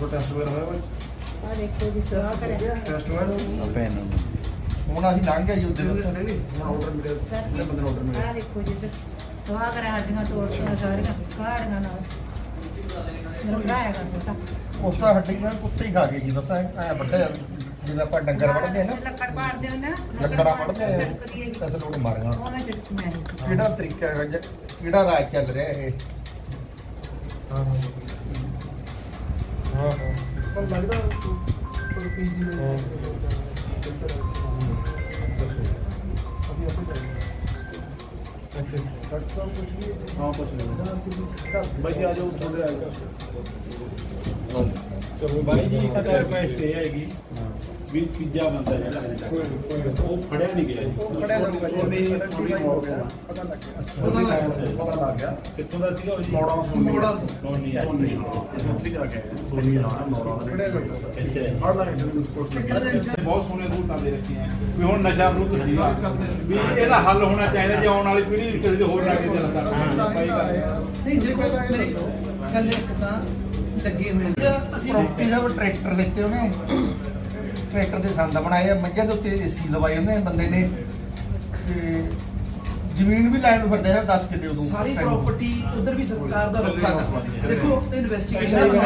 ਕੋਈ ਟੈਸਟ ਵਗੈਰਾ ਹੋਇਆ ਕੋਈ ਆ ਦੇਖੋ ਜੀ ਤਵਾ ਕਰਿਆ। ਟੈਸਟ ਹੋਇਆ ਪੈਨ ਹੁਣ ਅਸੀਂ ਲੰਘ ਗਏ ਜੀ ਦੱਸਿਆ ਨਹੀਂ ਹੁਣ ਆਰਡਰ ਮਿਲਿਆ ਸਰ ਜਿਹੜੇ ਬੰਦੇ ਨੂੰ ਆਰਡਰ ਆ ਮਿਲਿਆ ਦੇਖੋ ਜੀ ਤਵਾ ਕਰਿਆ ਹੱਡੀਆਂ ਤੋੜੀਆਂ ਸਾਰੀਆਂ ਕਾੜੀਆਂ ਨਾਲ। ਮੁੰਡਾ ਹੈਗਾ ਛੋਟਾ। ਉਸ ਦਾ ਹੱਡੀਆਂ ਕੁੱਤੇ ਹੀ ਖਾ ਗਏ ਜੀ ਬਸ ਐ ਐ ਵੱਡੇ ਜਿਵੇਂ। ਆਪਾਂ ਡੰਗਰ ਵੜਦੇ ਆ ਨਾ। ਲੱਕੜ ਪਾੜਦੇ ਹੋ ਨਾ ਲੱਕੜਾਂ ਵੜਦੇ ਆ। ਐਸੇ ਲੋਕ ਮਾਰੀਆਂ ਉਹਨਾਂ ਮੈਂ ਕਿਹੜਾ ਤਰੀਕਾ ਹੈਗਾ ਜੀ ਕਿਹੜਾ ਰਾਜ ਚੱਲ ਰਿਹਾ ਇਹ? ਹਾਂ। ਹਾਂ ਹਾਂ। ਪਰ ਲੱਗਦਾ ਕੋਈ ਪੀਜੀ ਦੇ ਅਸੀਂ ਆਪੇ ਚਾਹੀਏ ਡਾਕਟਰ ਸਾਹਿਬ ਕੁਝ ਵੀ ਹਾਂ ਕੁਛ ਨਹੀਂ। ਬਾਈ ਆ ਜਾਓ ਥੋੜੇ ਆ ਜਾਓ ਚਲੋ ਬਾਈ ਜੀ ਇੱਕ ਤਾਂ ਰਿਕੁਐਸਟ ਇਹ ਹੈਗੀ। ਵੀ ਤੀਜਾ ਬੰਦਾ ਜਿਹੜਾ ਹਜੇ ਤੱਕ ਉਹ ਫੜਿਆ ਨਹੀਂ ਗਿਆ ਜੀ। ਉਹ ਖੜਿਆ ਜਾਊਗਾ ਸੋਨੀ ਸੋਨੀ ਮੋੜ ਗਿਆ ਪਤਾ ਲੱਗ ਗਿਆ। ਸੋਨੀ ਪਤਾ ਲੱਗ ਗਿਆ। ਕਿੱਥੋਂ ਦਾ ਸੀਗਾ ਉਹ ਜੀ? ਮੋੜਾਂ ਸੋਨੀ। ਮੋੜਾਂ ਤੋਂ। ਸੋਨੀ ਆ। ਸੋਨੀ ਉੱਥੇ ਜਾ ਕੇ ਸੋਨੀ ਨਾਲ ਦਾ ਖੜਿਆ ਜਾਊਗਾ ਅੱਛਾ। ਹਰ ਦਾ ਇੰਟਰਵਿਊ ਕੋਰਸ ਲੱਗਿਆ ਬਹੁਤ ਸੋਹਣੇ ਸਹੂਲਤਾਂ ਦੇ ਰੱਖੀਆਂ। ਵੀ ਹੁਣ ਨਸ਼ਾ ਵਿਰੁੱਧ ਸੀਗਾ ਵੀ ਇਹਦਾ ਹੱਲ ਹੋਣਾ ਚਾਹੀਦਾ ਜੇ ਆਉਣ ਵਾਲੀ ਪੀੜ੍ਹੀ ਕਿਸੇ ਦੇ ਹੋਰ ਲੱਗੇ ਕਰਨਾ ਭਾਈ ਗੱਲ ਨਹੀਂ ਦੇਖੋ ਮੇਰੀ ਗੱਲ ਇੱਕ ਤਾਂ ਲੱਗੇ ਹੋਏ ਨੇ। ਅਸੀਂ ਪ੍ਰੋਪਰਟੀ ਦਾ ਟਰੈਕਟਰ ਲੈਤੇ ਉਹਨੇ ਟਰੈਕਟਰ ਦੇ ਸੰਦ ਬਣਾਏ ਆ ਮੱਝਾਂ ਦੇ ਉੱਤੇ ਏਸੀ ਲਵਾਏ ਉਹਨੇ ਬੰਦੇ ਨੇ। ਤੇ ਜ਼ਮੀਨ ਵੀ ਲੈਣ ਨੂੰ ਫਿਰਦੇ ਆ 10 ਕਿੱਲੇ ਉਦੋਂ। ਸਾਰੀ ਪ੍ਰਾਪਰਟੀ ਉਧਰ ਵੀ ਸਰਕਾਰ ਦਾ ਰੁੱਖਾ ਗਾ ਦੇਖੋ ਇਨਵੈਸਟੀਗੇਸ਼ਨ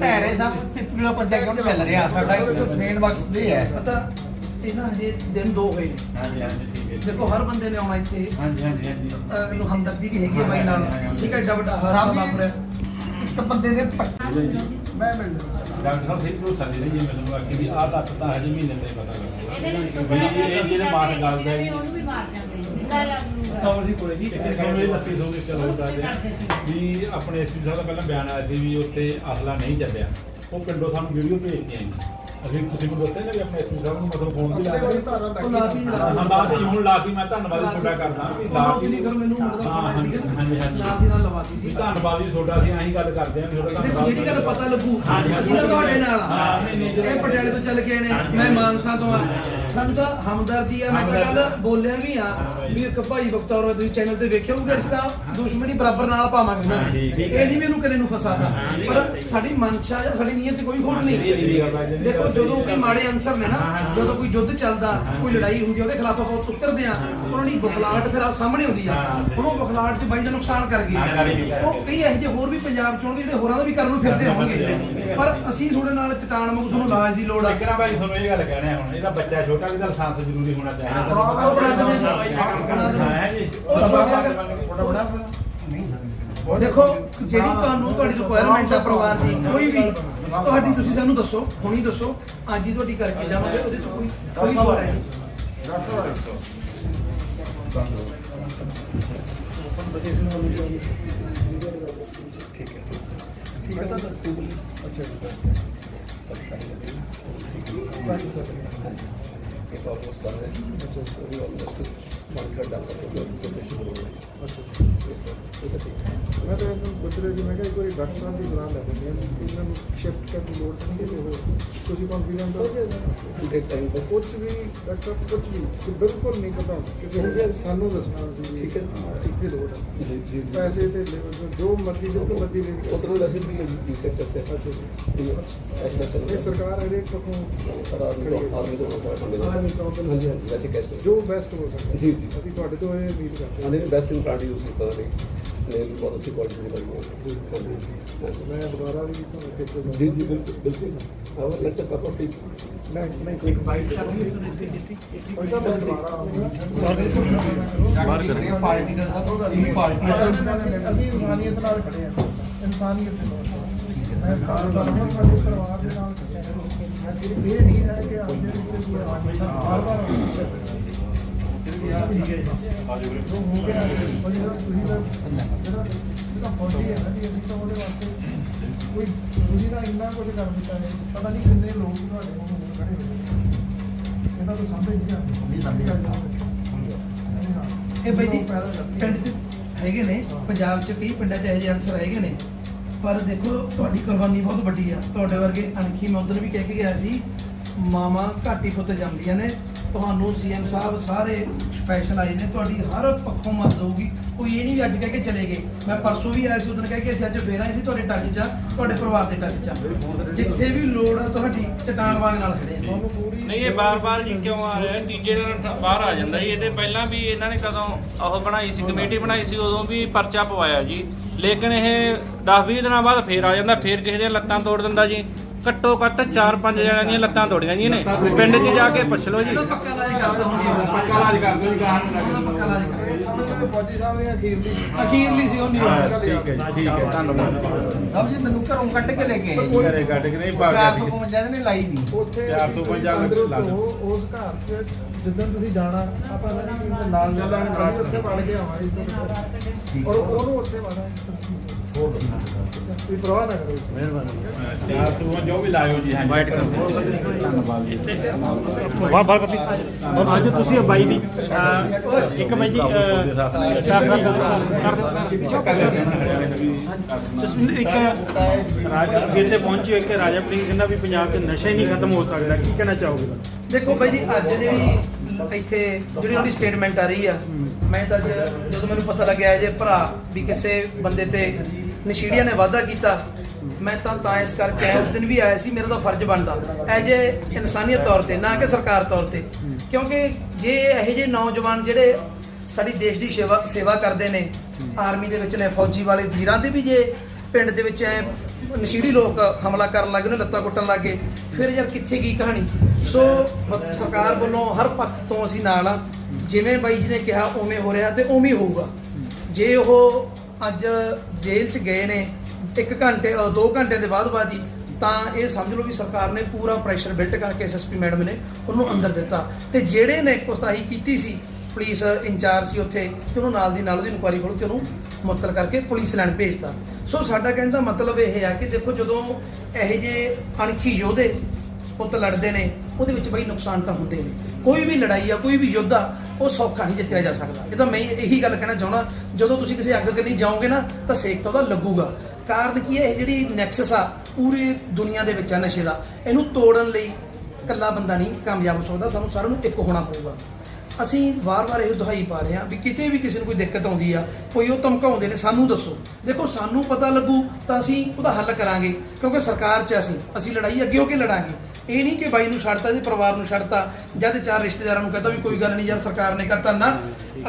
ਟੈਰੇ ਸਭ ਤਿੱਤਲੀ ਦਾ ਪੰਜਾ ਕਿਉਂ ਨਹੀਂ ਮਿਲ ਰਿਹਾ। ਸਾਡਾ ਮੇਨ ਮਕਸਦ ਇਹ ਹੈ। ਪਤਾ ਇਹਨਾਂ ਹਜੇ ਦਿਨ ਦੋ ਹੋਏ ਨੇ। ਹਾਂਜੀ ਹਾਂਜੀ ਠੀਕ ਹੈ ਜੀ। ਦੇਖੋ ਹਰ ਬੰਦੇ ਨੇ ਆਉਣਾ ਇੱਥੇ। ਹਾਂਜੀ ਹਾਂਜੀ ਹਾਂਜੀ। ਇਹਨੂੰ ਹਮਦਰਦੀ ਵੀ ਹੈਗੀ ਹੈ ਬਾਈ ਨਾਲ। ਠੀਕ ਹੈ ਵੱਡਾ ਹਾਦਸਾ ਸਭ ਵਾਪਰਿਆ। ਇੱਕ ਬੰਦੇ ਨੇ ਮੈਂ ਮਿਲ ਡਾਕਟਰ ਸਾਹਿਬ ਸਹੀ ਭਰੋਸਾ ਦੇ ਰਹੀ ਹੈ ਮੈਨੂੰ ਕਿ ਵੀ ਆਹ ਤੱਕ ਤਾਂ ਹਜੇ ਮਹੀਨੇ ਤੇ ਪਤਾ ਲੱਗਦਾ। ਵੀ ਇਹ ਜਿਹੜੇ ਮਾਸ ਗੱਲ ਦਾ ਹੈ ਉਹਨੂੰ ਵੀ ਮਾਰ ਜਾਂਦੇ ਨਿਕਾਲ ਸਟਾਵਰ ਕੋਲੇ ਜੀ ਇੱਕ ਤੁਹਾਨੂੰ ਇਹ ਦੱਸੀ ਸੋ ਕਿ ਚਲੋ ਦੱਸਦੇ ਵੀ ਆਪਣੇ ਐਸਪੀ ਸਾਹਿਬ ਦਾ ਪਹਿਲਾਂ ਬਿਆਨ ਆਇਆ ਸੀ ਵੀ ਉੱਥੇ ਅਸਲਾ ਨਹੀਂ ਚੱਲਿਆ। ਉਹ ਪਿੰਡੋਂ ਸਾਨੂੰ ਵੀਡੀਓ ਭੇਜਦੇ ਆਂ ਅਸੀਂ ਤੁਸੀਂ ਨੂੰ ਦੱਸਿਆ ਨਾ ਵੀ ਆਪਣੇ ਐਸਪੀ ਸਾਹਿਬ ਨੂੰ ਮਤਲਬ ਫੋਨ ਤੇ ਅਸਲੇ ਲਾਇਆ ਵਾਲੀ ਧਾਰਾ ਉਹ ਲਾਤੀ ਲੱਗੀ ਹਾਂ ਬਾਅਦ ਵਿੱਚ ਹੁਣ ਲਾਤੀ ਮੈਂ ਧੰਨਵਾਦ ਤੁਹਾਡਾ ਕਰਦਾ ਵੀ ਲਾਤੀ ਨਹੀਂ ਫਿਰ ਮੈਨੂੰ ਮੁੰਡਾ ਹਾਂ, ਫੋਨ ਸੀਗਾ। ਹਾਂਜੀ ਹਾਂਜੀ। ਨਾਲ ਦੀ ਨਾਲ ਲਵਾਤੀ ਵੀ ਸੀ ਧੰਨਵਾਦ ਜੀ ਤੁਹਾਡਾ ਅਸੀਂ ਆਹੀ ਗੱਲ ਕਰਦੇ ਆਂ ਵੀ ਤੁਹਾਡਾ ਦੇਖੋ ਜਿਹੜੀ ਗੱਲ ਪਤਾ ਲੱਗੂ ਅਸੀਂ ਤਾਂ ਤੁਹਾਡੇ ਨਾਲ ਹਾਂ, ਆ ਨਹੀਂ, ਨਹੀਂ, ਇਹ ਪਟਿਆਲੇ ਤੋਂ ਚੱਲ ਕੇ ਆਏ ਨੇ ਮੈਂ। ਮਾਨਸਾ ਤੋਂ ਆ। ਸਾਨੂੰ ਤਾਂ ਹਮਦਰਦੀ ਆ ਮੈਂ ਤਾਂ ਗੱਲ ਬੋਲਿਆ ਵੀ ਆ ਵੀ ਇੱਕ ਭਾਈ ਬਖਤੌਰ ਹੋਏ ਤੁਸੀਂ ਚੈਨਲ ਤੇ ਵੇਖਿਓ ਕਿ ਇਸ ਦਾ ਦੁਸ਼ਮਣੀ ਬਰਾਬਰ ਨਾਲ ਪਾਵਾਂਗੇ ਨਾ। ਇਹ ਨਹੀਂ ਮੈਨੂੰ ਕਦੇ ਨੂੰ ਫਸਾਦਾ ਪਰ ਸਾਡੀ ਮਨਸ਼ਾ ਜਾਂ ਸਾਡੀ ਨੀਅਤ 'ਚ ਕੋਈ ਖੋਟ ਨਹੀਂ। ਦੇਖੋ ਜਦੋਂ ਕੋਈ ਮਾੜੇ ਅਨਸਰ ਨੇ ਨਾ ਜਦੋਂ ਕੋਈ ਯੁੱਧ ਚੱਲਦਾ ਕੋਈ ਲੜਾਈ ਹੁੰਦੀ ਆ, ਉਹਦੇ ਖਿਲਾਫ ਆਪਾਂ ਉਤਰਦੇ ਆ ਉਹਨਾਂ ਦੀ ਬੁਖਲਾਹਟ ਫਿਰ ਆਪ ਸਾਹਮਣੇ ਆਉਂਦੀ ਆ। ਹੁਣ ਉਹ ਬੁਖਲਾਹਟ 'ਚ ਬਾਈ ਦਾ ਨੁਕਸਾਨ ਕਰ ਗਈ ਉਹ ਕਈ ਇਹੋ ਜਿਹੇ ਹੋਰ ਵੀ ਪੰਜਾਬ 'ਚ ਹੋਣਗੇ ਜਿਹੜੇ ਹੋਰਾਂ ਦਾ ਵੀ ਕਰਨ ਨੂੰ ਫਿਰਦੇ ਹੋਣਗੇ। ਪਰ ਅਸੀਂ ਤੁਹਾਡੇ ਨਾਲ ਚਟਾਨ ਵਾਂਗੂ ਤੁਹਾਨੂੰ ਇਲਾਜ ਦੀ ਲੋੜ ਆ। ਇੱਕ ਨਾ ਭਾਈ ਤੁਹਾਨੂੰ ਇਹ ਗੱਲ ਕਹਿਣਾ ਹੁਣ ਇਹਦਾ ਬੱਚਾ ਛੋਟਾ ਵੀ ਤਾਂ ਲਾਇਸੈਂਸ ਜ਼ਰੂਰੀ ਹੋਣਾ ਚਾਹੀਦਾ ਉਹ ਬਣਾ ਦਿੰਦੇ ਹੈ ਜੀ ਉਹ ਛੋਟੇ ਅਗਰ ਛੋਟਾ ਬੜਾ ਨਹੀਂ ਸਰ ਦੇਖੋ ਜਿਹੜੀ ਤੁਹਾਨੂੰ ਤੁਹਾਡੀ ਰਿਕੁਆਇਰਮੈਂਟ ਆ ਪਰਿਵਾਰ ਦੀ ਕੋਈ ਵੀ ਤੁਹਾਡੀ ਤੁਸੀਂ ਸਾਨੂੰ ਦੱਸੋ ਹੁਣੀ ਦੱਸੋ ਅੱਜ ਹੀ ਤੁਹਾਡੀ ਕਰਕੇ ਜਾਵਾਂਗੇ ਉਹਦੇ ਚ ਕੋਈ ਕੋਈ ਹੋਰ ਹੈ ਨਹੀਂ ਠੀਕ ਹੈ ਠੀਕ ਹੈ ਸਰ ਅੱਛਾ ਜੀ ਮੈਂ ਤਾਂ ਇਹਨੂੰ ਪੁੱਛ ਰਿਹਾ ਸੀ ਮੈਂ ਕਿਹਾ ਇੱਕ ਵਾਰੀ ਡਾਕਟਰ ਸਾਹਿਬ ਦੀ ਸਲਾਹ ਲੈ ਲੈਂਦੇ ਹਾਂ ਇਹਨਾਂ ਨੂੰ ਸ਼ਿਫਟ ਕਰਨ ਦੀ ਲੋੜ ਨਹੀਂ ਕਿ ਉਹ ਤੁਸੀਂ ਕੰਫੀਡੈਂਟ ਹੋ ਕੁਝ ਵੀ ਡਾਕਟਰ ਕੁਝ ਵੀ ਕਿ ਬਿਲਕੁਲ ਨਹੀਂ ਪਤਾ ਕਿਸੇ ਨੂੰ ਸਾਨੂੰ ਦੱਸਣਾ ਸੀ ਠੀਕ ਹੈ ਇੱਥੇ ਲੋੜ ਹੈ ਜੀ ਜੀ ਪੈਸੇ ਤੇ ਲੈਵਲ ਜੋ ਮਰਜ਼ੀ ਜਿੱਥੋਂ ਮਰਜ਼ੀ ਲੈ ਕੇ ਉਧਰੋਂ ਵੈਸੇ ਵੀ ਰਿਸਰਚ ਅਸੇ ਅੱਛਾ ਜੀ ਐਸਾ ਇਹ ਸਰਕਾਰ ਹਰੇਕ ਪੱਖੋਂ ਸਰ ਆਦਮੀ ਤੋਂ ਆਦਮੀ ਤੋਂ ਬਹੁਤ ਬੰਦੇ ਨੇ ਆਰਮੀ ਤੋਂ ਤਾਂ ਹਾਂਜੀ ਹਾਂਜੀ ਵੈਸੇ ਕੈਸਟ ਜੋ ਬੈਸਟ ਹੋ ਸਕਦਾ ਜੀ, ਜੀ। ਅਸੀਂ ਤੁਹਾਡੇ ਤੋਂ ਇਹ ਉਮੀਦ ਕਰਦੇ ਆਨੇ ਬੈਸਟ ਇੰਪਲਾਂਟ ਯੂਜ਼ ਕੀਤਾ ਨੇ ਨੇ ਬਹੁਤ ਅੱਛੀ ਕੁਆਲਿਟੀ ਦੀ ਬਣੀ ਹਾਂ। ਮੈਂ ਦੁਬਾਰਾ ਵੀ ਤੁਹਾਨੂੰ ਖਿੱਚ ਜੀ ਜੀ ਬਿਲਕੁਲ ਬਿਲਕੁਲ। Our let's a cup of tea ਨਹੀਂ ਨਹੀਂ ਕੋਈ ਬਾਈਕ ਸਰਵਿਸ ਪੈਸਾ ਮੈਂ ਦੁਬਾਰਾ ਆਉਂਗਾ। ਬਾਹਰ ਕਰ ਪਾਰਟੀ ਦਾ ਸਭ ਇਹ ਪਾਰਟੀ ਅਸੀਂ ਇਨਸਾਨੀਅਤ ਨਾਲ ਖੜੇ ਆ ਇਨਸਾਨੀਅਤ ਨਾਲ। ਮੈਂ ਕਾਰ ਦਾ ਨੰਬਰ ਸਾਡੇ ਪਰਿਵਾਰ ਦੇ ਨਾਲ ਮੈਂ ਸਿਰਫ ਇਹ ਨਹੀਂ ਹੈ ਕਿ ਆਪ ਜਿਹੜੇ ਕੋਈ ਆਦਮੀ ਦਾ ਬਾਰ ਬਾਰ ਸਿਰਫ ਯਾਰ ਠੀਕ ਹੈ ਜੋ ਹੋ ਗਿਆ ਉਹ ਜਿਹੜਾ ਤੁਸੀਂ ਦਾ ਜਿਹੜਾ ਜਿਹੜਾ ਫੌਜੀ ਹੈ ਨਾ ਜੀ ਅਸੀਂ ਤਾਂ ਉਹਦੇ ਵਾਸਤੇ ਕੋਈ ਤੁਸੀਂ ਦਾ ਇੰਨਾ ਕੁਝ ਕਰ ਦਿੱਤਾ ਹੈ ਪਤਾ ਨਹੀਂ ਕਿੰਨੇ ਲੋਕ ਤੁਹਾਡੇ ਕੋਲ ਹੁਣ ਖੜੇ ਹੋਏ ਇਹਨਾਂ ਤੋਂ ਸਾਹਮਣੇ ਨਹੀਂ ਆਉਂਦੇ ਨਹੀਂ ਸਾਹਮਣੇ ਇਹ ਬਾਈ ਜੀ ਪਿੰਡ 'ਚ ਹੈਗੇ ਨੇ, ਪੰਜਾਬ 'ਚ ਕਈ ਪਿੰਡਾਂ 'ਚ ਇਹੋ ਜਿਹੇ ਅਨਸਰ ਹੈਗੇ ਨੇ। ਪਰ ਦੇਖੋ, ਤੁਹਾਡੀ ਕੁਰਬਾਨੀ ਬਹੁਤ ਵੱਡੀ ਆ। ਤੁਹਾਡੇ ਵਰਗੇ ਅਣਖੀ ਮੈਂ ਉਧਰ ਵੀ ਕਹਿ ਕੇ ਗਿਆ ਸੀ ਮਾਮਾ ਘਾਟੀ ਪੁੱਤ ਜਾਂਦੀਆਂ ਨੇ। ਤੁਹਾਨੂੰ ਸੀਐਮ ਸਾਹਿਬ ਸਾਰੇ ਸਪੈਸ਼ਲ ਆਏ ਨੇ ਤੁਹਾਡੀ ਹਰ ਪੱਖੋਂ ਮਦਦ ਹੋਊਗੀ। ਕੋਈ ਇਹ ਨਹੀਂ ਵੀ ਅੱਜ ਕਹਿ ਕੇ ਚਲੇ ਗਏ। ਮੈਂ ਪਰਸੋਂ ਵੀ ਆਇਆ ਸੀ ਉਦੋਂ ਕਹਿ ਕੇ ਅਸੀਂ ਅੱਜ ਫੇਰ ਆਏ ਸੀ ਤੁਹਾਡੇ ਟੱਚ 'ਚ ਆ, ਤੁਹਾਡੇ ਪਰਿਵਾਰ ਦੇ ਟੱਚ 'ਚ। ਆ। ਜਿੱਥੇ ਵੀ ਲੋੜ ਆ ਤੁਹਾਡੀ ਚਟਾਨ ਵਾਂਗ ਨਾਲ ਖੜੇ ਆ। ਨਹੀਂ ਇਹ ਬਾਰ-ਬਾਰ ਜੀ ਕਿਉਂ ਆ ਰਿਹਾ? ਤੀਜੇ ਦਿਨ ਠ- ਬਾਹਰ ਆ ਜਾਂਦਾ ਜੀ। ਇਹਦੇ ਪਹਿਲਾਂ ਵੀ ਇਹਨਾਂ ਨੇ ਕਦੋਂ ਉਹ ਬਣਾਈ ਸੀ ਕਮੇਟੀ ਬਣਾਈ ਸੀ ਉਦੋਂ ਵੀ ਪਰਚਾ ਪਵਾਇਆ ਜੀ। ਲੇਕਿਨ ਇਹ 10-20 ਦਿਨਾਂ ਬਾਅਦ ਫੇਰ ਆ ਜਾਂਦਾ ਫੇਰ ਕਿਸੇ ਦੀਆਂ ਲੱਤਾਂ ਤੋੜ ਦਿੰਦਾ ਜੀ। ਘੱਟੋ ਘੱਟ 4-5 ਜਣਿਆਂ ਦੀਆਂ ਲੱਤਾਂ ਤੋੜੀਆਂ ਜੀ ਇਹਨੇ। ਪਿੰਡ 'ਚ ਜਾ ਕੇ ਪੁੱਛ ਲਓ ਜੀ। ਪੱਕਾ ਇਲਾਜ ਕਰਦੇ ਹੁੰਦੀ ਆ ਪੱਕਾ ਇਲਾਜ ਕਰ ਦਿਓ ਜੀ ਗਾਹਾਂ ਨੂੰ ਉਹਦਾ ਪੱਕਾ ਇਲਾਜ ਕਰਦੇ ਸਮਝਦੇ ਫੌਜੀ ਸਾਹਿਬ ਦੀਆਂ ਅਖੀਰਲੀ ਸੀ। ਅਖੀਰਲੀ ਸੀ ਉਹ ਨਹੀਂ ਹੋਣੀ। ਠੀਕ ਹੈ ਜੀ ਠੀਕ ਹੈ ਧੰਨਵਾਦ। ਸਭ ਜੀ ਮੈਨੂੰ ਘਰੋਂ ਕੱਢ ਕੇ ਲੈ ਕੇ ਆਏ ਕੋਈ- ਘਰੇ ਕੱਢ ਕੇ ਨਹੀਂ ਪਾ ਕੇ। 455 ਨੇ ਲਾਈ ਦੀ ਉੱਥੇ 450 ਅਸੀਂ ਤੰਦਰੁਸਤ ਲੱਗ- ਹੋ ਉਸ ਘਰ 'ਚ ਜਿੱਦਣ ਤੁਸੀਂ ਜਾਣਾ ਆਪਾਂ ਸਾਰੀ ਟੀਮ ਦੇ ਨਾਲ ਉੱਥੇ ਵੜ ਕੇ ਆਵਾਂਗੇ। ਔਰ ਉਹਨੂੰ ਉੱਥੇ ਵੜਾਂਗੇ। ਤੁਸੀਂ ਪ੍ਰਵਾਹ ਨਾ ਕਰੋ ਇਸ ਮਿਹਰਬਾਨੀ। ਚਾਰ ਸੌ ਜੋ ਵੀ ਲਾਇਓ ਜੀ ਹਾਂਜੀ ਵਾਈਟ ਕਰ ਅੱਜ ਤੁਸੀਂ ਬਾਈ ਦੀ। ਅਹ, ਇੱਕ ਬਾਈ ਜੀ ਅਹ, ਸਟਾਫ ਦੀ ਜਸਮਿੰਦਰ ਇੱਕ ਰਾਜ ਅੱਗੇ ਤੇ ਪਹੁੰਚੇ ਇੱਕ ਰਾਜਾ ਪਟਿੰਗ ਕਹਿੰਦਾ ਵੀ ਪੰਜਾਬ 'ਚ ਨਸ਼ਾ ਹੀ ਨਹੀਂ ਖਤਮ ਹੋ ਸਕਦਾ। ਕੀ ਕਹਿਣਾ ਚਾਹੋਗੇ? ਦੇਖੋ ਬਾਈ ਜੀ ਅੱਜ ਜਿਹੜੀ ਇੱਥੇ ਜਿਹੜੀ ਉਹਦੀ ਸਟੇਟਮੈਂਟ ਆ ਰਹੀ ਆ ਮੈਂ ਤਾਂ ਅੱਜ ਜਦੋਂ ਮੈਨੂੰ ਪਤਾ ਲੱਗਿਆ ਜੇ ਭਰਾ ਵੀ ਕਿਸੇ ਬੰਦੇ ਤੇ ਨਸ਼ੀੜੀਆਂ ਨੇ ਵਾਅਦਾ ਕੀਤਾ। ਮੈਂ ਤਾਂ ਤਾਂ ਇਸ ਕਰਕੇ ਆਇਆ ਉਸ ਦਿਨ ਵੀ ਆਇਆ ਸੀ, ਮੇਰਾ ਤਾਂ ਫਰਜ਼ ਬਣਦਾ। ਐਜ ਏ ਇਨਸਾਨੀਅਤ ਤੌਰ ਤੇ, ਨਾ ਕਿ ਸਰਕਾਰ ਤੌਰ ਤੇ। ਕਿਉਂਕਿ ਜੇ ਇਹੋ ਜਿਹੇ ਨੌਜਵਾਨ ਜਿਹੜੇ ਸਾਡੀ ਦੇਸ਼ ਦੀ ਸੇਵਾ ਸੇਵਾ ਕਰਦੇ ਨੇ, ਆਰਮੀ ਦੇ ਵਿੱਚ ਨੇ, ਫੌਜੀ ਵਾਲੇ ਵੀਰਾਂ ਦੇ ਵੀ ਜੇ ਪਿੰਡ ਦੇ ਵਿੱਚ ਐ ਨਸ਼ੀੜੀ ਲੋਕ ਹਮਲਾ ਕਰਨ ਲੱਗੇ ਉਹਨੇ ਲੱਤਾਂ ਕੁੱਟਣ ਲੱਗੇ ਫਿਰ ਯਾਰ ਕਿੱਥੇ ਗਈ ਕਹਾਣੀ? ਸੋ ਸਰਕਾਰ ਵੱਲੋਂ ਹਰ ਪੱਖ ਤੋਂ ਅਸੀਂ ਨਾਲ ਆ ਜਿਵੇਂ ਬਾਈ ਜੀ ਨੇ ਕਿਹਾ, ਉਵੇਂ ਹੋ ਰਿਹਾ ਤੇ ਉਵੇਂ ਹੋਊਗਾ। ਜੇ ਉਹ ਅੱਜ ਜੇਲ੍ਹ 'ਚ ਗਏ ਨੇ 1 ਘੰਟੇ 2 ਘੰਟੇ ਦੇ ਬਾਅਦ ਬਾਅਦ ਹੀ ਤਾਂ ਇਹ ਸਮਝ ਲਓ ਵੀ ਸਰਕਾਰ ਨੇ ਪੂਰਾ ਪ੍ਰੈਸ਼ਰ ਬਿਲਟ ਕਰਕੇ ਐਸਐਸਪੀ ਮੈਡਮ ਨੇ ਉਹਨੂੰ ਅੰਦਰ ਦਿੱਤਾ। ਤੇ ਜਿਹੜੇ ਨੇ ਕੁਤਾਹੀ ਕੀਤੀ ਸੀ ਪੁਲਿਸ ਇੰਚਾਰਜ ਸੀ ਉੱਥੇ, ਤੇ ਉਹਨੂੰ ਨਾਲ ਦੀ ਨਾਲ ਉਹਦੀ ਇਨਕੁਆਇਰੀ ਖੋਲ ਕੇ ਉਹਨੂੰ ਮੁਅੱਤਲ ਕਰਕੇ ਪੁਲਿਸ ਲੈਣ ਭੇਜਤਾ। ਸੋ ਸਾਡਾ ਕਹਿਣ ਦਾ ਮਤਲਬ ਇਹ ਆ ਕਿ ਦੇਖੋ ਜਦੋਂ ਇਹੋ ਜਿਹੇ ਅਣਖੀ ਯੋਧੇ ਪੁੱਤ ਲੜਦੇ ਨੇ, ਉਹਦੇ ਵਿੱਚ ਬਈ ਨੁਕਸਾਨ ਤਾਂ ਹੁੰਦੇ ਨੇ। ਕੋਈ ਵੀ ਲੜਾਈ ਆ, ਕੋਈ ਵੀ ਯੁੱਧ ਆ ਉਹ ਸੌਖਾ ਨਹੀਂ ਜਿੱਤਿਆ ਜਾ ਸਕਦਾ। ਇਹ ਤਾਂ ਮੈਂ ਇਹੀ ਗੱਲ ਕਹਿਣਾ ਚਾਹੁੰਦਾ, ਜਦੋਂ ਤੁਸੀਂ ਕਿਸੇ ਅੱਗ ਕੰਨੀ ਜਾਓਗੇ ਨਾ, ਤਾਂ ਸੇਕ ਤਾਂ ਉਹਦਾ ਲੱਗੂਗਾ। ਕਾਰਨ ਕੀ ਹੈ? ਇਹ ਜਿਹੜੀ ਨੈਕਸਸ ਆ, ਪੂਰੀ ਦੁਨੀਆ ਦੇ ਵਿੱਚ ਆ ਨਸ਼ੇ ਦਾ। ਇਹਨੂੰ ਤੋੜਨ ਲਈ ਇਕੱਲਾ ਬੰਦਾ ਨਹੀਂ, ਕਾਮਯਾਬ ਹੋ ਸਕਦਾ। ਸਾਨੂੰ ਸਾਰਿਆਂ ਨੂੰ ਇੱਕ ਹੋਣਾ ਪਊਗਾ। ਅਸੀਂ ਵਾਰ-ਵਾਰ ਇਹ ਦੁਹਾਈ ਪਾ ਰਹੇ ਹਾਂ ਵੀ ਕਿਤੇ ਵੀ ਕਿਸੇ ਨੂੰ ਕੋਈ ਦਿੱਕਤ ਆਉਂਦੀ ਆ, ਕੋਈ ਉਹ ਧਮਕਾਉਂਦੇ ਨੇ, ਸਾਨੂੰ ਦੱਸੋ। ਦੇਖੋ, ਸਾਨੂੰ ਪਤਾ ਲੱਗੂ ਤਾਂ ਅਸੀਂ ਉਹਦਾ ਹੱਲ ਕਰਾਂਗੇ, ਕਿਉਂਕਿ ਸਰਕਾਰ 'ਚ ਅਸੀਂ। ਅਸੀਂ ਲੜਾਈ ਅੱਗੇ ਹੋ ਕੇ ਲੜਾਂਗੇ। ਇਹ ਨਹੀਂ ਕਿ ਬਾਈ ਨੂੰ ਛੱਡਤਾ ਇਹਦੇ ਪਰਿਵਾਰ ਨੂੰ ਛੱਡਤਾ ਜਦ ਚਾਰ ਰਿਸ਼ਤੇਦਾਰਾਂ ਨੂੰ ਕਹਤਾ ਵੀ ਕੋਈ ਗੱਲ ਨਹੀਂ ਯਾਰ ਸਰਕਾਰ ਨੇ ਕਰਤਾ ਨਾ।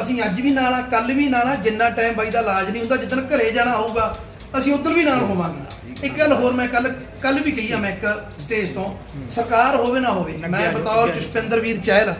ਅਸੀਂ ਅੱਜ ਵੀ ਨਾਲ ਆ ਕੱਲ ਵੀ ਨਾਲ ਆ ਜਿੰਨਾ ਟਾਈਮ ਬਾਈ ਦਾ ਇਲਾਜ ਨਹੀਂ ਹੁੰਦਾ ਜਿੱਦਣ ਘਰੇ ਜਾਣਾ ਹੋਊਗਾ ਅਸੀਂ ਉਧਰ ਵੀ ਨਾਲ ਹੋਵਾਂਗੇ। ਇੱਕ ਗੱਲ ਹੋਰ ਮੈਂ ਕੱਲ ਕੱਲ ਵੀ ਕਹੀ ਆ ਮੈਂ ਇੱਕ ਸਟੇਜ ਤੋਂ ਸਰਕਾਰ ਹੋਵੇ ਨਾ ਹੋਵੇ ਮੈਂ ਬਤੌਰ ਜਸਪਿੰਦਰ ਵੀਰ ਚਹਿਲ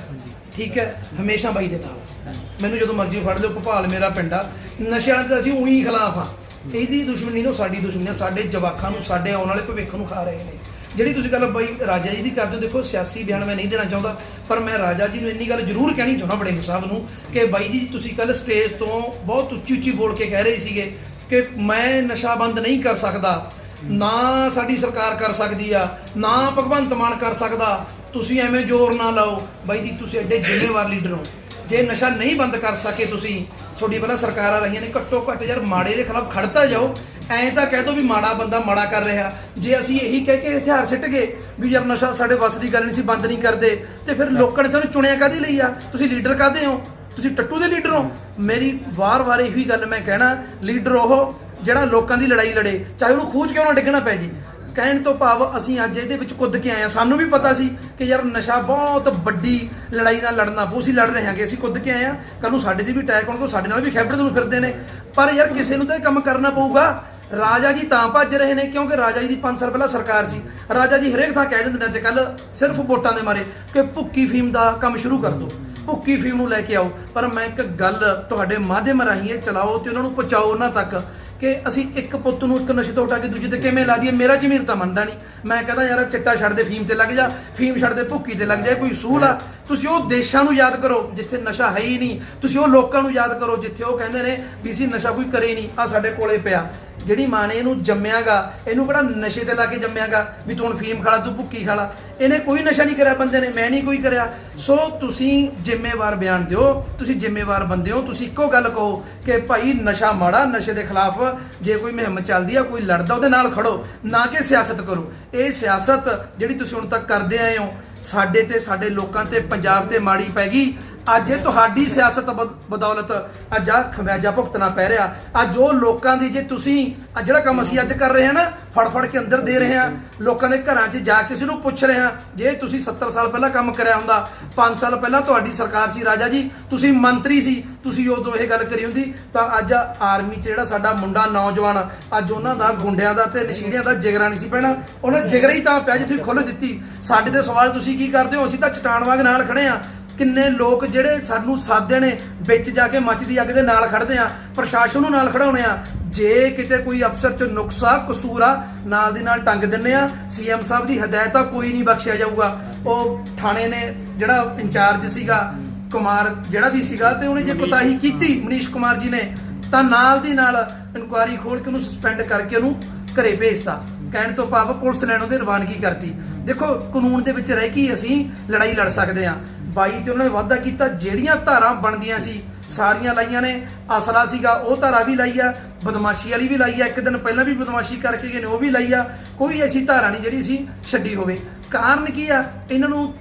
ਠੀਕ ਹੈ ਹਮੇਸ਼ਾ ਬਾਈ ਦੇ ਨਾਲ ਮੈਨੂੰ ਜਦੋਂ ਮਰਜ਼ੀ ਫੜ ਲਿਓ ਭੋਪਾਲ ਮੇਰਾ ਪਿੰਡ ਆ। ਨਸ਼ਿਆਂ ਦੇ ਅਸੀਂ ਉਹੀ ਖਿਲਾਫ ਆ। ਇਹਦੀ ਦੁਸ਼ਮਣੀ ਨਹੀਂ ਸਾਡੀ ਦੁਸ਼ਮਣੀ ਆ। ਸਾਡੇ ਜਵਾਕਾਂ ਨੂੰ ਸਾਡੇ ਆਉਣ ਵਾਲੇ ਭਵਿੱਖ ਨੂੰ ਖਾ ਰਹੇ ਨੇ। ਜਿਹੜੀ ਤੁਸੀਂ ਗੱਲ ਬਾਈ ਰਾਜਾ ਜੀ ਦੀ ਕਰਦੇ ਹੋ, ਦੇਖੋ ਸਿਆਸੀ ਬਿਆਨ ਮੈਂ ਨਹੀਂ ਦੇਣਾ ਚਾਹੁੰਦਾ, ਪਰ ਮੈਂ ਰਾਜਾ ਜੀ ਨੂੰ ਇੰਨੀ ਗੱਲ ਜ਼ਰੂਰ ਕਹਿਣੀ ਚਾਹੁੰਦਾ ਬੜੇ ਸਾਹਿਬ ਨੂੰ ਕਿ ਬਾਈ ਜੀ, ਤੁਸੀਂ ਕੱਲ ਸਟੇਜ ਤੋਂ ਬਹੁਤ ਉੱਚੀ ਉੱਚੀ ਬੋਲ ਕੇ ਕਹਿ ਰਹੇ ਸੀਗੇ ਕਿ ਮੈਂ ਨਸ਼ਾ ਬੰਦ ਨਹੀਂ ਕਰ ਸਕਦਾ, ਨਾ ਸਾਡੀ ਸਰਕਾਰ ਕਰ ਸਕਦੀ ਆ, ਨਾ ਭਗਵੰਤ ਮਾਨ ਕਰ ਸਕਦਾ, ਤੁਸੀਂ ਐਵੇਂ ਜ਼ੋਰ ਨਾ ਲਾਓ। ਬਾਈ ਜੀ, ਤੁਸੀਂ ਐਡੇ ਜ਼ਿੰਮੇਵਾਰ ਲੀਡਰ ਹੋ। ਜੇ ਨਸ਼ਾ ਨਹੀਂ ਬੰਦ ਕਰ ਸਕੇ ਤੁਸੀਂ, ਤੁਹਾਡੀ ਪਹਿਲਾਂ ਸਰਕਾਰਾਂ ਰਹੀਆਂ ਨੇ, ਘੱਟੋ ਘੱਟ ਯਾਰ ਮਾੜੇ ਦੇ ਖਿਲਾਫ ਖੜਤਾ ਜਾਓ ਐਂ ਤਾਂ ਕਹਿ ਦੋ ਵੀ ਮਾੜਾ ਬੰਦਾ ਮਾੜਾ ਕਰ ਰਿਹਾ। ਜੇ ਅਸੀਂ ਇਹੀ ਕਹਿ ਕੇ ਹਥਿਆਰ ਸਿੱਟ ਗਏ ਵੀ ਯਾਰ ਨਸ਼ਾ ਸਾਡੇ ਵੱਸ ਦੀ ਗੱਲ ਨਹੀਂ ਸੀ ਬੰਦ ਨਹੀਂ ਕਰਦੇ ਤੇ ਫਿਰ ਲੋਕਾਂ ਨੇ ਸਾਨੂੰ ਚੁਣਿਆ ਕਾਹਦੇ ਲਈ ਆ? ਤੁਸੀਂ ਲੀਡਰ ਕਾਹਦੇ ਹੋ? ਤੁਸੀਂ ਟੱਟੂ ਦੇ ਲੀਡਰ ਹੋ? ਮੇਰੀ ਵਾਰ-ਵਾਰ ਇਹੀ ਗੱਲ ਮੈਂ ਕਹਿਣਾ ਲੀਡਰ ਉਹ ਜਿਹੜਾ ਲੋਕਾਂ ਦੀ ਲੜਾਈ ਲੜੇ ਚਾਹੇ ਉਹਨੂੰ ਖੂਚ ਕਿਉਂ ਨਾ ਡਿੱਗਣਾ ਪੈ ਜੇ। ਕਹਿਣ ਤੋਂ ਭਾਵ ਅਸੀਂ ਅੱਜ ਇਹਦੇ ਵਿੱਚ ਕੁੱਦ ਕੇ ਆਏ ਆ ਸਾਨੂੰ ਵੀ ਪਤਾ ਸੀ ਕਿ ਯਾਰ ਨਸ਼ਾ ਬਹੁਤ ਵੱਡੀ ਲੜਾਈ ਨਾਲ ਲੜਨਾ ਪਊ ਸੀ ਲੜ ਰਹੇ ਹਾਂਗੇ, ਅਸੀਂ ਕੁੱਦ ਕੇ ਆਏ ਆ ਕੱਲ ਨੂੰ ਸਾਡੇ ਤੇ ਵੀ ਅਟੈਕ ਹੋਣ ਤੋਂ ਸਾਡੇ ਨਾਲ ਵੀ ਖੈਬੜ ਨੂੰ ਫਿਰਦੇ ਨੇ। ਪਰ ਯਾਰ ਕਿਸੇ ਨੂੰ ਤਾਂ ਇਹ ਕੰਮ ਕਰਨਾ ਪਊਗਾ। ਰਾਜਾ ਜੀ ਤਾਂ ਭੱਜ ਰਹੇ ਨੇ, ਕਿਉਂਕਿ ਰਾਜਾ ਜੀ ਦੀ 5 ਸਾਲ ਪਹਿਲਾਂ ਸਰਕਾਰ ਸੀ। ਰਾਜਾ ਜੀ ਹਰੇਕ ਥਾਂ ਕਹਿ ਦਿੰਦੇ ਨੇ ਅੱਜ ਕੱਲ ਸਿਰਫ ਵੋਟਾਂ ਦੇ ਮਾਰੇ ਕਿ ਭੁੱਕੀ ਫੀਮ ਦਾ ਕੰਮ ਸ਼ੁਰੂ ਕਰ ਦਿਓ। ਭੁੱਕੀ ਫੀਮ ਨੂੰ ਲੈ ਕੇ ਆਓ। ਪਰ ਮੈਂ ਇੱਕ ਗੱਲ ਤੁਹਾਡੇ ਮਾਧਿਅਮ ਰਾਹੀਂ ਇਹ ਚਲਾਓ ਤੇ ਉਹਨਾਂ ਨੂੰ ਪਹੁੰਚਾਓ ਉਹਨਾਂ ਤੱਕ। ਕਿ ਅਸੀਂ ਇੱਕ ਪੁੱਤ ਨੂੰ ਇੱਕ ਨਸ਼ੇ ਤੋਂ ਹਟਾ ਕੇ ਦੂਜੇ ਤੇ ਕਿਵੇਂ ਲਾ ਦਈਏ? ਮੇਰਾ ਜ਼ਮੀਰ ਤਾਂ ਮੰਨਦਾ ਨਹੀਂ। ਮੈਂ ਕਹਿੰਦਾ, ਯਾਰ ਚਿੱਟਾ ਛੱਡ ਦੇ, ਫੀਮ ਤੇ ਲੱਗ ਜਾ। ਫੀਮ ਛੱਡ ਦੇ, ਭੁੱਕੀ ਤੇ ਲੱਗ ਜਾ। ਕੋਈ ਸੂਲ ਆ? ਤੁਸੀਂ ਉਹ ਦੇਸ਼ਾਂ ਨੂੰ ਯਾਦ ਕਰੋ ਜਿੱਥੇ ਨਸ਼ਾ ਹੈ ਹੀ ਨਹੀਂ। ਤੁਸੀਂ ਉਹ ਲੋਕਾਂ ਨੂੰ ਯਾਦ ਕਰੋ ਜਿੱਥੇ ਉਹ ਕਹਿੰਦੇ ਨੇ ਵੀ ਅਸੀਂ ਨਸ਼ਾ ਕੋਈ ਕਰੇ ਨਹੀਂ। ਆ ਸਾਡੇ ਕੋਲੇ ਪਿਆ। ਜਿਹੜੀ ਮਾਂ ਨੇ ਇਹਨੂੰ ਜੰਮਿਆਗਾ, ਇਹਨੂੰ ਕਿਹੜਾ ਨਸ਼ੇ ਤੇ ਲਾ ਕੇ ਜੰਮਿਆਗਾ ਵੀ ਤੂੰ ਹੁਣ ਫੀਮ ਖਾਲਾ ਤੂੰ ਭੁੱਕੀ ਖਾਲਾ ਇਹਨੇ ਕੋਈ ਨਸ਼ਾ ਨਹੀਂ ਕਰਿਆ ਬੰਦੇ ਨੇ, ਮੈਂ ਨਹੀਂ ਕੋਈ ਕਰਿਆ। ਸੋ ਤੁਸੀਂ ਜ਼ਿੰਮੇਵਾਰ ਬਿਆਨ ਦਿਓ, ਤੁਸੀਂ ਜ਼ਿੰਮੇਵਾਰ ਬੰਦੇ ਹੋ, ਤੁਸੀਂ ਇੱਕੋ ਗੱਲ ਕਹੋ ਕਿ ਭਾਈ ਨਸ਼ਾ ਮਾੜਾ, ਨਸ਼ੇ ਦੇ ਖਿਲਾਫ ਜੇ ਕੋਈ ਮੁਹਿੰਮ ਚੱਲਦੀ ਆ, ਕੋਈ ਲੜਦਾ, ਉਹਦੇ ਨਾਲ ਖੜੋ, ਨਾ ਕਿ ਸਿਆਸਤ ਕਰੋ। ਇਹ ਸਿਆਸਤ ਜਿਹੜੀ ਤੁਸੀਂ ਹੁਣ ਤੱਕ ਕਰਦੇ ਆਏ ਹੋ ਸਾਡੇ ਤੇ ਸਾਡੇ ਲੋਕਾਂ ਤੇ ਪੰਜਾਬ ਤੇ ਮਾੜੀ ਪੈ ਗਈ। ਅੱਜ ਇਹ ਤੁਹਾਡੀ ਸਿਆਸਤ ਬਦੌਲਤ ਅੱਜ ਆ ਖਮਿਆਜਾ ਭੁਗਤਣਾ ਪੈ ਰਿਹਾ। ਅੱਜ ਉਹ ਲੋਕਾਂ ਦੀ, ਜੇ ਤੁਸੀਂ ਆ ਜਿਹੜਾ ਕੰਮ ਅਸੀਂ ਅੱਜ ਕਰ ਰਹੇ ਹਾਂ ਨਾ ਫੜ ਫੜ ਕੇ ਅੰਦਰ ਦੇ ਰਹੇ ਹਾਂ, ਲੋਕਾਂ ਦੇ ਘਰਾਂ 'ਚ ਜਾ ਕੇ ਉਸ ਨੂੰ ਪੁੱਛ ਰਹੇ ਹਾਂ, ਜੇ ਤੁਸੀਂ 70 ਸਾਲ ਪਹਿਲਾਂ ਕੰਮ ਕਰਿਆ ਹੁੰਦਾ 5 ਸਾਲ ਪਹਿਲਾਂ ਤੁਹਾਡੀ ਸਰਕਾਰ ਸੀ ਰਾਜਾ ਜੀ, ਤੁਸੀਂ ਮੰਤਰੀ ਸੀ, ਤੁਸੀਂ ਉਦੋਂ ਇਹ ਗੱਲ ਕਰੀ ਹੁੰਦੀ, ਤਾਂ ਅੱਜ ਆਰਮੀ 'ਚ ਜਿਹੜਾ ਸਾਡਾ ਮੁੰਡਾ ਨੌਜਵਾਨ, ਅੱਜ ਉਹਨਾਂ ਦਾ ਗੁੰਡਿਆਂ ਦਾ ਤੇ ਨਸ਼ੀੜਿਆਂ ਦਾ ਜਿਗਰਾ ਨਹੀਂ ਸੀ ਪੈਣਾ। ਉਹਨੇ ਜਿਗਰਾ ਹੀ ਤਾਂ ਪਿਆ ਜੀ ਤੁਸੀਂ ਖੁੱਲ ਦਿੱਤੀ। ਸਾਡੇ ਤੇ ਸਵਾਲ ਤੁਸੀਂ ਕੀ ਕਰਦੇ ਹੋ? ਅਸੀਂ ਤਾਂ ਚਟਾਨ ਵਾਂਗ ਨਾਲ ਖੜੇ ਆ ਕਿੰਨੇ ਲੋਕ ਜਿਹੜੇ ਸਾਨੂੰ ਸਾਦੇ ਨੇ ਵਿੱਚ ਜਾ ਕੇ ਮੱਚਦੀ ਅੱਗ ਦੇ ਨਾਲ ਖੜਦੇ ਆ ਪ੍ਰਸ਼ਾਸਨ ਨੂੰ ਨਾਲ ਖੜਾਉਣੇ ਆ। ਜੇ ਕਿਤੇ ਕੋਈ ਅਫਸਰ ਚ ਨੁਕਸਾ ਕਸੂਰ ਨਾਲ ਦੀ ਨਾਲ ਟੰਗ ਦਿੰਨੇ ਆ ਸੀਐਮ ਸਾਹਿਬ ਦੀ ਹਦਾਇਤ ਕੋਈ ਨਹੀਂ ਬਖਸ਼ਿਆ ਜਾਊਗਾ। ਉਹ ਥਾਣੇ ਨੇ ਜਿਹੜਾ ਇੰਚਾਰਜ ਸੀਗਾ ਕੁਮਾਰ ਜਿਹੜਾ ਵੀ ਸੀਗਾ ਤੇ ਉਹਨੇ ਜੇ ਕੋਤਾਹੀ ਕੀਤੀ ਮਨੀਸ਼ ਕੁਮਾਰ ਜੀ ਨੇ ਤਾਂ ਨਾਲ ਦੀ ਨਾਲ ਇਨਕੁਆਰੀ ਖੋਲ ਕੇ ਉਹਨੂੰ ਸਸਪੈਂਡ ਕਰਕੇ ਉਹਨੂੰ ਘਰੇ ਭੇਜਤਾ। ਕਹਿਣ ਤੋਂ ਭਾਵ ਪੁਲਿਸ ਨੇ ਉਹਦੀ ਰਵਾਨਗੀ ਕਰਤੀ। ਦੇਖੋ ਕਾਨੂੰਨ ਦੇ ਵਿੱਚ ਰਹਿ ਕੇ ਅਸੀਂ ਲੜਾਈ ਲੜ ਸਕਦੇ ਆ। ਬਾਈ ਤੇ ਉਹਨਾਂ ਨੇ ਵਾਅਦਾ ਕੀਤਾ, ਜਿਹੜੀਆਂ ਧਾਰਾਂ ਬਣਦੀਆਂ ਸੀ, ਸਾਰੀਆਂ ਲਾਈਆਂ ਨੇ। ਅਸਲਾ ਸੀਗਾ, ਉਹ ਧਾਰਾ ਵੀ ਲਾਈ ਆ, ਬਦਮਾਸ਼ੀ ਵਾਲੀ ਵੀ ਲਾਈ ਆ, ਇੱਕ ਦਿਨ ਪਹਿਲਾਂ ਵੀ ਬਦਮਾਸ਼ੀ ਕਰਕੇ ਗਏ ਨੇ, ਉਹ ਵੀ ਲਾਈ ਆ। ਕੋਈ ਐਸੀ ਧਾਰਾ ਨਹੀਂ ਜਿਹੜੀ ਅਸੀਂ ਛੱਡੀ ਹੋਵੇ। ਕਾਰਨ ਕੀ ਆ? ਇਹਨਾਂ ਨੂੰ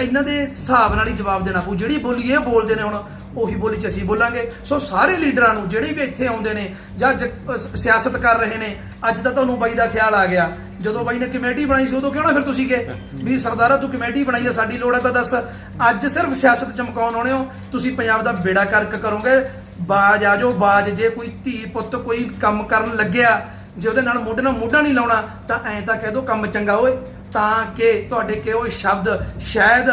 ਇਹਨਾਂ ਦੇ ਹਿਸਾਬ ਨਾਲ ਹੀ ਜਵਾਬ ਦੇਣਾ ਪਊ। ਜਿਹੜੀ ਬੋਲੀ ਇਹ ਬੋਲਦੇ ਨੇ ਹੁਣ, ਉਹੀ ਬੋਲੀ ਚ ਅਸੀਂ ਬੋਲਾਂਗੇ। ਸੋ ਸਾਰੇ ਲੀਡਰਾਂ ਨੂੰ, ਜਿਹੜੇ ਵੀ ਇੱਥੇ ਆਉਂਦੇ ਨੇ ਜਾਂ ਜ- ਸਿਆਸਤ ਕਰ ਰਹੇ ਨੇ, ਅੱਜ ਤਾਂ ਤੁਹਾਨੂੰ ਬਾਈ ਦਾ ਖਿਆਲ ਆ ਗਿਆ। ਜਦੋਂ ਬਾਈ ਨੇ ਕਮੇਟੀ ਬਣਾਈ ਸੀ, ਉਦੋਂ ਕਿਉਂ ਨਾ ਫਿਰ ਤੁਸੀਂ ਗਏ? ਵੀ ਸਰਦਾਰਾ, ਤੂੰ ਕਮੇਟੀ ਬਣਾਈ ਹੈ ਸਾਡੀ ਲੋੜ ਹੈ ਤਾਂ ਦੱਸ। ਅੱਜ ਸਿਰਫ ਸਿਆਸਤ ਚਮਕਾਉਣ ਆਉਣੇ ਹੋ, ਤੁਸੀਂ ਪੰਜਾਬ ਦਾ ਬੇੜਾ ਕਰਕ ਕਰੋਗੇ। ਬਾਜ ਆ ਜਾਓ, ਬਾਜ। ਜੇ ਕੋਈ ਧੀ ਪੁੱਤ ਕੋਈ ਕੰਮ ਕਰਨ ਲੱਗਿਆ, ਜੇ ਉਹਦੇ ਨਾਲ ਮੋਢੇ ਨਾਲ ਮੋਢਾ ਨਹੀਂ ਲਾਉਣਾ, ਤਾਂ ਐਂ ਤਾਂ ਕਹਿ ਦੋ ਕੰਮ ਚੰਗਾ ਓਏ ਤਾਂ ਕਿ ਤੁਹਾਡੇ ਕਿਹੋ ਉਹ ਸ਼ਬਦ ਸ਼ਾਇਦ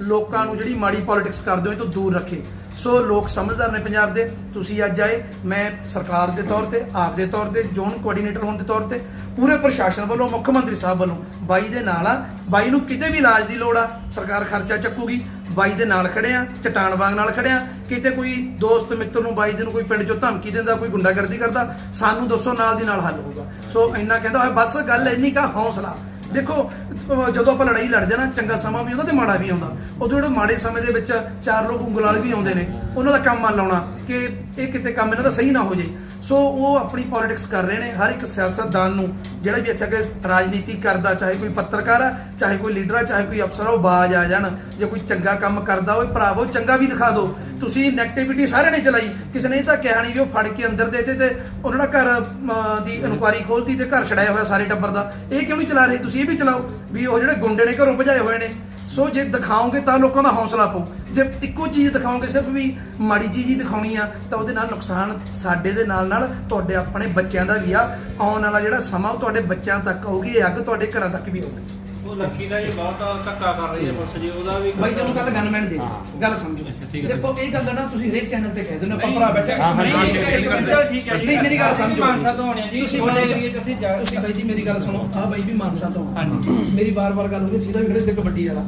ਲੋਕਾਂ ਨੂੰ ਜਿਹੜੀ ਮਾੜੀ ਪੋਲਿਟਿਕਸ ਕਰਦੇ ਹੋ, ਇਹ ਤੋਂ ਦੂਰ ਰੱਖੇ। ਸੋ ਲੋਕ ਸਮਝਦਾਰ ਨੇ ਪੰਜਾਬ ਦੇ। ਤੁਸੀਂ ਅੱਜ ਆਏ, ਮੈਂ ਸਰਕਾਰ ਦੇ ਤੌਰ ਤੇ ਆਪ ਦੇ ਤੌਰ ਤੇ, ਜ਼ੋਨ ਕੋਆਰਡੀਨੇਟਰ ਹੋਣ ਦੇ ਤੌਰ ਤੇ, ਪੂਰੇ ਪ੍ਰਸ਼ਾਸਨ ਵੱਲੋਂ, ਮੁੱਖ ਮੰਤਰੀ ਸਾਹਿਬ ਵੱਲੋਂ, ਬਾਈ ਦੇ ਨਾਲ ਆ। ਬਾਈ ਨੂੰ ਕਿਤੇ ਵੀ ਇਲਾਜ ਦੀ ਲੋੜ ਆ, ਸਰਕਾਰ ਖਰਚਾ ਚੱਕੂਗੀ। ਬਾਈ ਦੇ ਨਾਲ ਖੜੇ ਆ, ਚਟਾਨ ਵਾਂਗ ਨਾਲ ਖੜੇ ਆ। ਕਿਤੇ ਕੋਈ ਦੋਸਤ ਮਿੱਤਰ ਨੂੰ ਬਾਈ ਦੇ ਨੂੰ ਕੋਈ ਪਿੰਡ ਚੋਂ ਧਮਕੀ ਦਿੰਦਾ, ਕੋਈ ਗੁੰਡਾਗਰਦੀ ਕਰਦਾ, ਸਾਨੂੰ ਦੱਸੋ ਨਾਲ ਦੀ ਨਾਲ ਹੱਲ ਹੋਊਗਾ। ਸੋ ਇੰਨਾ ਕਹਿੰਦਾ ਹੋਇਆ, ਬਸ ਗੱਲ ਇੰਨੀ ਕਾ ਹੌਸਲਾ। ਦੇਖੋ, ਜਦੋਂ ਆਪਾਂ ਲੜਾਈ ਲੜਦੇ ਆ ਨਾ, ਚੰਗਾ ਸਮਾਂ ਵੀ ਆਉਂਦਾ ਤੇ ਮਾੜਾ ਵੀ ਆਉਂਦਾ। ਉਦੋਂ ਜਿਹੜੇ ਮਾੜੇ ਸਮੇਂ ਦੇ ਵਿੱਚ ਚਾਰ ਲੋਕ ਉਂਗਲ ਵਾਲੇ ਵੀ ਆਉਂਦੇ ਨੇ, ਉਹਨਾਂ ਦਾ ਕੰਮ ਮੰਨ ਲਾਉਣਾ ਕਿ ਇਹ ਕਿਤੇ ਕੰਮ ਇਹਨਾਂ ਦਾ ਸਹੀ ਨਾ ਹੋ ਜੇ ਸੋ ਉਹ ਆਪਣੀ ਪੋਲਿਟਿਕਸ ਕਰ ਰਹੇ ਨੇ, ਹਰ ਇੱਕ ਸਿਆਸਤਦਾਨ ਨੂੰ, ਜਿਹੜਾ ਵੀ ਇੱਥੇ ਆ ਕੇ ਰਾਜਨੀਤੀ ਕਰਦਾ, ਚਾਹੇ ਕੋਈ ਪੱਤਰਕਾਰ ਆ, ਚਾਹੇ ਕੋਈ ਲੀਡਰ ਆ, ਚਾਹੇ ਕੋਈ ਅਫਸਰ ਆ, ਉਹ ਬਾਜ ਆ ਜਾਣ। ਜੇ ਕੋਈ ਚੰਗਾ ਕੰਮ ਕਰਦਾ ਹੋਵੇ ਭਰਾਵੋ ਚੰਗਾ ਵੀ ਦਿਖਾ ਦਿਓ। ਤੁਸੀਂ ਨੈਗੇਟਿਵਿਟੀ ਸਾਰਿਆਂ ਨੇ ਚਲਾਈ। ਕਿਸੇ ਨੇ ਇਹ ਤਾਂ ਕਿਹਾ ਨਹੀਂ ਵੀ ਉਹ ਫੜ ਕੇ ਅੰਦਰ ਦੇ ਤੇ ਤੇ ਉਹਨਾਂ ਦਾ ਘਰ ਦੀ ਇਨਕੁਆਰੀ ਖੋਲਤੀ ਤੇ ਘਰ ਛੜਾਇਆ ਹੋਇਆ ਸਾਰੇ ਟੱਬਰ ਦਾ। ਇਹ ਕਿਉਂ ਨਹੀਂ ਚਲਾ ਰਹੇ? ਤੁਸੀਂ ਇਹ ਵੀ ਚਲਾਓ ਵੀ ਉਹ ਜਿਹੜੇ ਗੁੰਡੇ ਨੇ, ਘਰੋਂ ਭਜਾਏ ਹੋਏ ਨੇ। ਸੋ ਜੇ ਦਿਖਾਓਗੇ ਤਾਂ ਲੋਕਾਂ ਦਾ ਹੌਸਲਾ ਪਊ ਜੇ ਇੱਕੋ ਚੀਜ਼ ਦਿਖਾਓਗੇ ਸਿਰਫ ਵੀ ਮਾੜੀ ਚੀਜ਼ ਹੀ ਦਿਖਾਉਣੀ ਆ ਤਾਂ ਉਹਦੇ ਨਾਲ ਨੁਕਸਾਨ ਸਾਡੇ ਦੇ ਨਾਲ ਨਾਲ ਤੁਹਾਡੇ ਆਪਣੇ ਬੱਚਿਆਂ ਦਾ ਵੀ ਆ। ਆਉਣ ਵਾਲਾ ਜਿਹੜਾ ਸਮਾਂ ਉਹ ਤੁਹਾਡੇ ਬੱਚਿਆਂ ਤੱਕ ਇਹ ਅੱਗ ਤੁਹਾਡੇ ਘਰਾਂ ਤੱਕ ਵੀ ਉਹ ਲੱਕੀ ਦਾ ਜੀ ਬਹੁਤ ਧੱਕਾ ਕਰ ਰਹੀ ਹੈ। ਪੁਲਿਸ ਜੀ ਉਹਦਾ ਵੀ ਬਾਈ ਤੁਹਾਨੂੰ ਗੱਲ ਗਨਮੈਨ ਦੇ। ਗੱਲ ਸਮਝੋ। ਦੇਖੋ ਇਹ ਗੱਲ ਨਾ ਤੁਸੀਂ ਹਰੇਕ ਚੈਨਲ ਤੇ ਕਹਿ ਦਿੰਦੇ ਹੋ ਆਪਾਂ ਨਹੀਂ, ਭਰਾ ਬੈਠੇ ਹਾਂ, ਹਾਂ, ਨਹੀਂ, ਠੀਕ ਹੈ, ਇੱਕ ਮਿੰਟ, ਚਲੋ ਠੀਕ ਹੈ ਜੀ। ਨਹੀਂ ਮੇਰੀ ਗੱਲ ਅਸੀਂ ਸਮਝੋ। ਮਾਨਸਾ ਤੋਂ ਆਉਣੇ ਆ ਜੀ, ਤੁਸੀਂ ਤੁਹਾਡੇ ਮਾਨਸਾ- ਏਰੀਏ 'ਚ ਅਸੀਂ ਜਾ- ਤੁਸੀਂ ਬਾਈ ਜੀ ਮੇਰੀ ਗੱਲ ਸੁਣੋ। ਆ ਬਾਈ ਵੀ ਮਾਨਸਾ ਤੋਂ ਆ। ਹਾਂਜੀ। ਮੇਰੀ ਵਾਰ-ਵਾਰ ਗੱਲ ਹੋ ਰਹੀ ਸਿੱਧਾ ਵੀ ਖੜੇ ਤੇ ਕਬੱਡੀ ਵਾਲਾ।